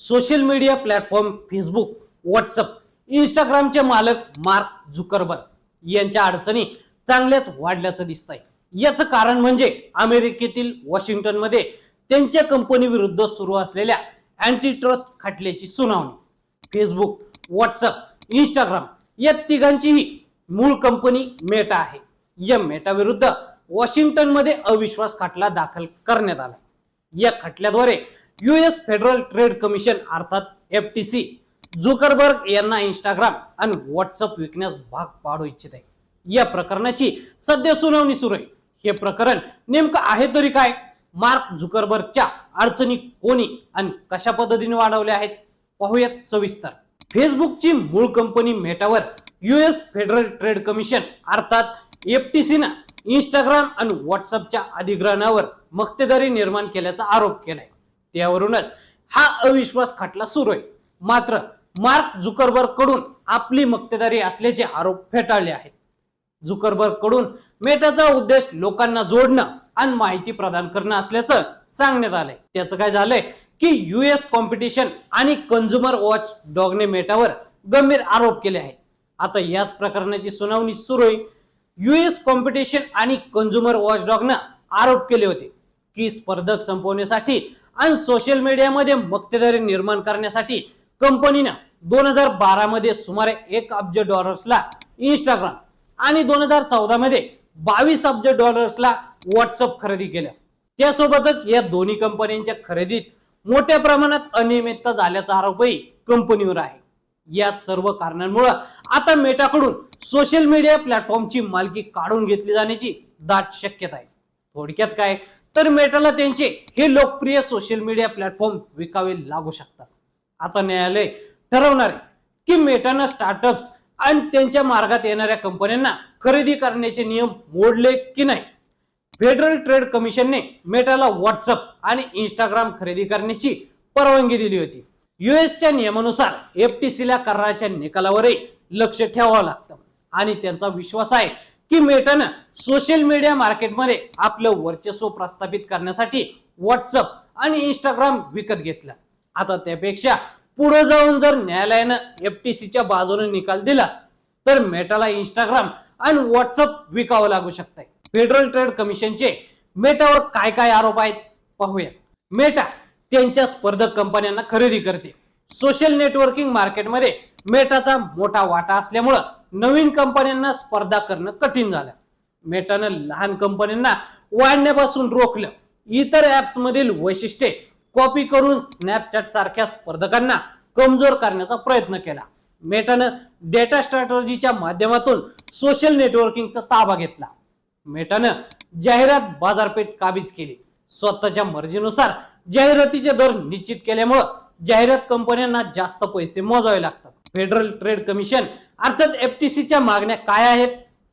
Social media platform Facebook WhatsApp इंस्टाग्रामचे मालक Mark Zuckerberg यांच्या अडचणी चांगल्याच वाढल्याचं दिसत आहे याचं कारण म्हणजे अमेरिकेतील वॉशिंग्टनमध्ये त्यांच्या कंपनी विरुद्ध सुरू असलेल्या अँटी ट्रस्ट खटल्याची सुनावणी. फेसबुक व्हॉट्सअप इंस्टाग्राम या तिघांचीही मूळ कंपनी मेटा आहे. या मेटा विरुद्ध वॉशिंग्टनमध्ये अविश्वास खटला दाखल करण्यात आला. या खटल्याद्वारे युएस फेडरल ट्रेड कमिशन अर्थात एफ टी सी झुकरबर्ग यांना इंस्टाग्राम आणि व्हॉट्सअप विकण्यास भाग पाडू इच्छित आहे. या प्रकरणाची सध्या सुनावणी सुरू आहे. हे प्रकरण नेमकं आहे तरी काय? मार्क झुकरबर्गच्या अडचणी कोणी आणि कशा पद्धतीने वाढवल्या आहेत? पाहूयात सविस्तर. फेसबुकची मूळ कंपनी मेटावर युएस फेडरल ट्रेड कमिशन अर्थात एफ टी सी इंस्टाग्राम आणि व्हॉट्सअपच्या अधिग्रहणावर मक्तेदारी निर्माण केल्याचा आरोप केलाय. त्यावरूनच हा अविश्वास खटला सुरू आहे. मात्र मार्क झुकरबर्गकडून आपली मक्तेदारी असल्याचे आरोप फेटाळले आहेत. झुकरबर्गकडून मेटाचा उद्देश लोकांना जोडणं आणि माहिती प्रदान करणं असल्याचं सांगण्यात आलंय. त्याचं काय झालंय की युएस कॉम्पिटिशन आणि कन्झ्युमर वॉच डॉगने मेटावर गंभीर आरोप केले आहेत. आता याच प्रकरणाची सुनावणी सुरू आहे. युएस कॉम्पिटिशन आणि कन्झ्युमर वॉच डॉगनं आरोप केले होते की स्पर्धक संपवण्यासाठी आणि सोशल मीडियामध्ये मक्तेदारी निर्माण करण्यासाठी कंपनीनं दोन हजार बारा मध्ये सुमारे एक अब्ज डॉलर्सला इंस्टाग्राम आणि दोन हजार चौदा मध्ये बावीस अब्ज डॉलर्सला व्हॉट्सअप खरेदी केलं. त्यासोबतच या दोन्ही कंपन्यांच्या खरेदीत मोठ्या प्रमाणात अनियमितता झाल्याचा आरोपही कंपनीवर आहे. या सर्व कारणांमुळे आता मेटाकडून सोशल मीडिया प्लॅटफॉर्मची मालकी काढून घेतली जाण्याची दाट शक्यता आहे. थोडक्यात काय? तर मेटाला त्यांचे हे लोकप्रिय सोशल मीडिया प्लॅटफॉर्म विकावे लागू शकतात. आता न्यायालय ठरवणार की मेटानं स्टार्टअप्स आणि त्यांच्या मार्गात येणाऱ्या कंपन्यांना खरेदी करण्याचे नियम मोडले की नाही? फेडरल ट्रेड कमिशनने मेटाला व्हॉट्सअप आणि इंस्टाग्राम खरेदी करण्याची परवानगी दिली होती. युएसच्या नियमानुसार एफटीसी ला कराराच्या निकालावरही लक्ष ठेवावं लागतं आणि त्यांचा विश्वास आहे की मेटानं सोशल मीडिया मार्केटमध्ये आपलं वर्चस्व प्रस्थापित करण्यासाठी व्हॉट्सअप आणि इंस्टाग्राम विकत घेतलं. आता त्यापेक्षा पुढे जाऊन जर न्यायालयानं एफटीसीच्या बाजूने निकाल दिला तर मेटाला इंस्टाग्राम आणि व्हॉट्सअप विकावं लागू शकतंय. फेडरल ट्रेड कमिशनचे मेटावर काय काय आरोप आहेत पाहूया. मेटा त्यांच्या स्पर्धक कंपन्यांना खरेदी करते. सोशल नेटवर्किंग मार्केटमध्ये मेटाचा मोठा वाटा असल्यामुळं नवीन कंपन्यांना स्पर्धा करणं कठीण झालं. मेटानं लहान कंपन्यांना वाढण्यापासून रोखलं. इतर ॲप्समधील वैशिष्ट्ये कॉपी करून स्नॅपचॅट सारख्या स्पर्धकांना कमजोर करण्याचा प्रयत्न केला. मेटानं डेटा स्ट्रॅटर्जीच्या माध्यमातून सोशल नेटवर्किंगचा ताबा घेतला. मेटानं जाहिरात बाजारपेठ काबीज केली. स्वतःच्या मर्जीनुसार जाहिरातीचे दर निश्चित केल्यामुळं जाहिरात कंपन्यांना जास्त पैसे मोजावे लागतात. Federal trade commission. अर्थात एफटीसीच्या मागण्या काय आहेत?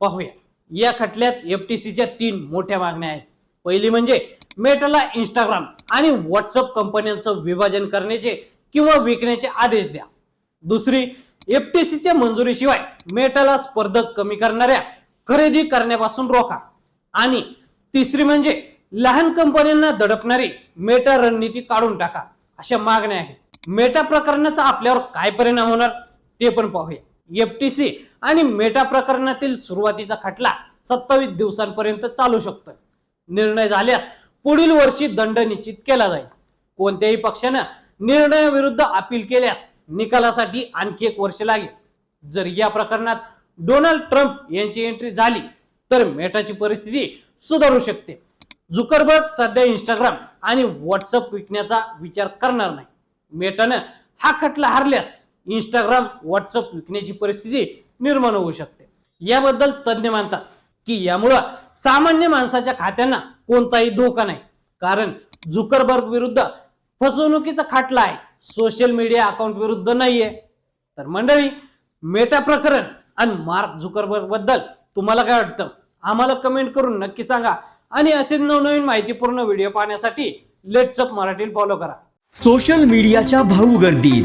पाहूया. या खटल्यात एफटीसीच्या तीन मोठ्या मागण्या आहेत. पहिली म्हणजे मेटाला इंस्टाग्राम आणि व्हॉट्सअप कंपन्यांचं विभाजन करण्याचे किंवा विकण्याचे आदेश द्या. दुसरी एफटीसीच्या मंजुरीशिवाय मेटाला स्पर्धक कमी करणाऱ्या खरेदी करण्यापासून रोखा. आणि तिसरी म्हणजे लहान कंपन्यांना दडपणारी मेटा रणनीती काढून टाका. अशा मागण्या आहेत. मेटा प्रकरणाचा आपल्यावर काय परिणाम होणार? ते पण पाहूया. एफटीसी आणि मेटा प्रकरणातील सुरुवातीचा खटला सत्तावीस दिवसांपर्यंत चालू शकतो निर्णय झाल्यास पुढील वर्षी दंड निश्चित केला जाईल. कोणत्याही पक्षानं निर्णयाविरुद्ध अपील केल्यास निकालासाठी आणखी एक वर्ष लागेल. जर या प्रकरणात डोनाल्ड ट्रम्प यांची एंट्री झाली तर मेटाची परिस्थिती सुधारू शकते. झुकरबर्ग सध्या इंस्टाग्राम आणि व्हॉट्सअप विकण्याचा विचार करणार नाही. मेटानं हा खटला हरल्यास इंस्टाग्राम व्हॉट्सअप विकण्याची परिस्थिती निर्माण होऊ शकते. याबद्दल तज्ज्ञ मानतात की यामुळं सामान्य माणसाच्या खात्यांना कोणताही धोका नाही. कारण झुकरबर्ग विरुद्ध फसवणुकीचा खाटला आहे. सोशल मीडिया अकाउंट विरुद्ध नाहीये. तर मंडळी मेटा प्रकरण आणि मार्क झुकरबर्गबद्दल तुम्हाला काय वाटतं? आम्हाला कमेंट करून नक्की सांगा. आणि असेच नवनवीन माहितीपूर्ण व्हिडिओ पाहण्यासाठी लेट्सअप मराठी फॉलो करा. सोशल मीडियाच्या भाऊ गर्दीत.